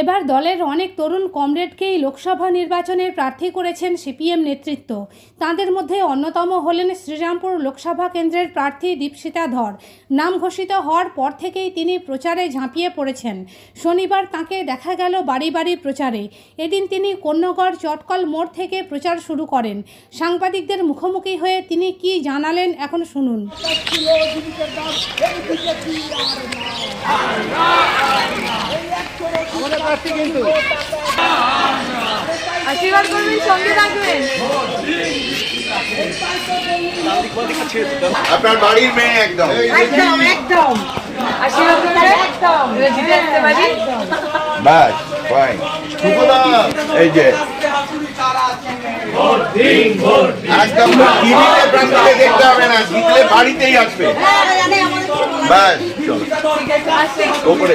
এবার দলের অনেক তরুণ কমরেডকেই লোকসভা নির্বাচনের প্রার্থী করেছেন সিপিএম নেতৃত্ব। তাঁদের মধ্যে অন্যতম হলেন শ্রীরামপুর লোকসভা কেন্দ্রের প্রার্থী দীপশিতা ধর। নাম ঘোষিত হওয়ার পর থেকেই তিনি প্রচারে ঝাঁপিয়ে পড়েছেন। শনিবার তাকে দেখা গেল বাড়ি বাড়ি প্রচারে। এদিন তিনি কন্যগড় চটকল মোড় থেকে প্রচার শুরু করেন। সাংবাদিকদের মুখোমুখি হয়ে তিনি কি জানালেন এখন শুনুন। আশীর্বাদ করবেন সঙ্গে থাকবেন। আপনার বাড়ির মেয়ে একদম। একদম একদম। আশীর্বাদ করবেন? একদম। জিতে আসতে পারি? বাস ফাইন এই যে। একদম টিভিতে প্রান্তিকে দেখতে হবে না জিতলে বাড়িতেই আসবে। বাস চলো। ওপরে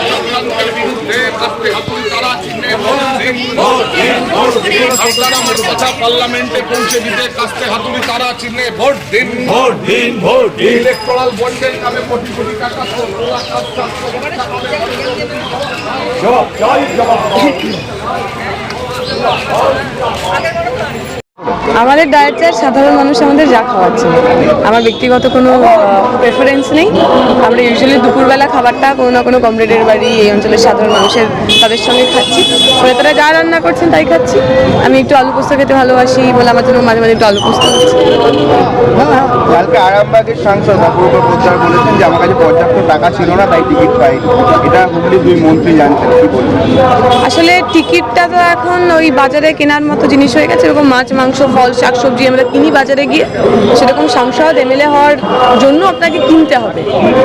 পার্লামেন্টে পৌঁছে দিতে কাস্তে হাতুড়ি তারা চিহ্নে ভোট দিন ভোট দিন ভোট দিন ইলেকট্রাল বন্ডের নামে কোটি কোটি টাকা জবাব জবাব আমাদের ডায়েট চার্ট সাধারণ মানুষ আমাদের যা খাওয়াচ্ছে। আমার ব্যক্তিগত কোনো প্রেফারেন্স নেই। আমরা ইউজুয়ালি দুপুরবেলা খাবারটা কোনো না কোনো কমরেডের বাড়ি এই অঞ্চলের সাধারণ মানুষের তাদের সঙ্গে খাচ্ছি। ওরা তারা যা রান্না করছেন তাই খাচ্ছি। আমি একটু আলু পোস্ত খেতে ভালোবাসি বলে আমার জন্য মাঝে মাঝে একটু আলু পোস্ত কালকে আরামবাগের সাংসদ অপূর্ব পোদ্দার বলেছেন যে আমার কাছে পর্যাপ্ত টাকা ছিল না তাই টিকিট পাই এটা হুগলি দুই মন্ত্রী জানতেন কি আসলে টিকিটটা তো এখন ওই বাজারে কেনার মতো জিনিস হয়ে গেছে। এরকম মাছ মাংস ফল শাকসবজি আমরা কিনি বাজারে গিয়ে, সেরকম সংসদ এমএলএ হওয়ার জন্য আপনাকে কিনতে হবে।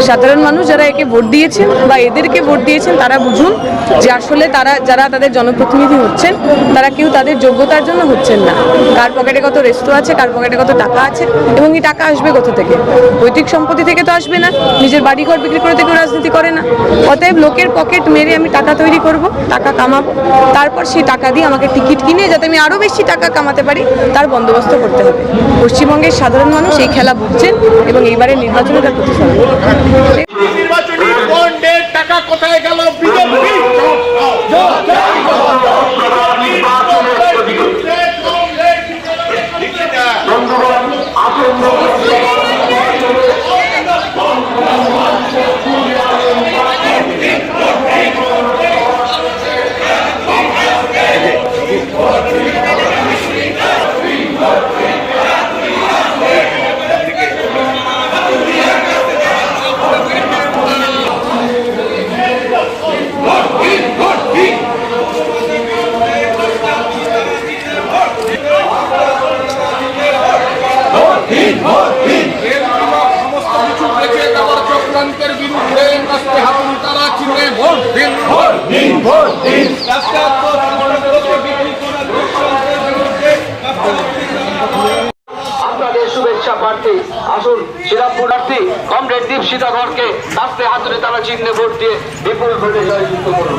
সাধারণ মানুষ যারা একে ভোট দিয়েছেন বা এদেরকে ভোট দিয়েছেন, তারা বুঝুন যে আসলে তারা, যারা তাদের জনপ্রতিনিধি হচ্ছেন তারা কেউ তাদের যোগ্যতার জন্য হচ্ছেন না। কার পকেটে কত রেস্টো আছে কার পকেটে কত টাকা আছে এবং এই টাকা আসবে কোথা থেকে? পৈতৃক সম্পত্তি থেকে তো আসবে না নিজের বাড়িঘর বিক্রি করে কেউ রাজনীতি করে না। অতএব লোকের পকেট মেরে আমি টাকা তৈরি করব টাকা কামাবো তারপর সেই টাকা দিয়ে আমাকে টিকিট কিনে যাতে আমি আরও বেশি টাকা কামাতে পারি তার বন্দোবস্ত করতে হবে। পশ্চিমবঙ্গের সাধারণ মানুষ এই খেলা বুঝছেন এবং এইবারের নির্বাচনে তার বন্ডের টাকা কোথায় গেল? বিজেপি। আপনাদের শুভেচ্ছা প্রার্থী, আসুন শ্রীরামপুর প্রার্থী কমরেড দীপ সীতাধরকে আস্তে হাতুড়ে তারা চিহ্নে ভোট দিয়ে বিপুল ভোটে জয়যুক্ত করুন।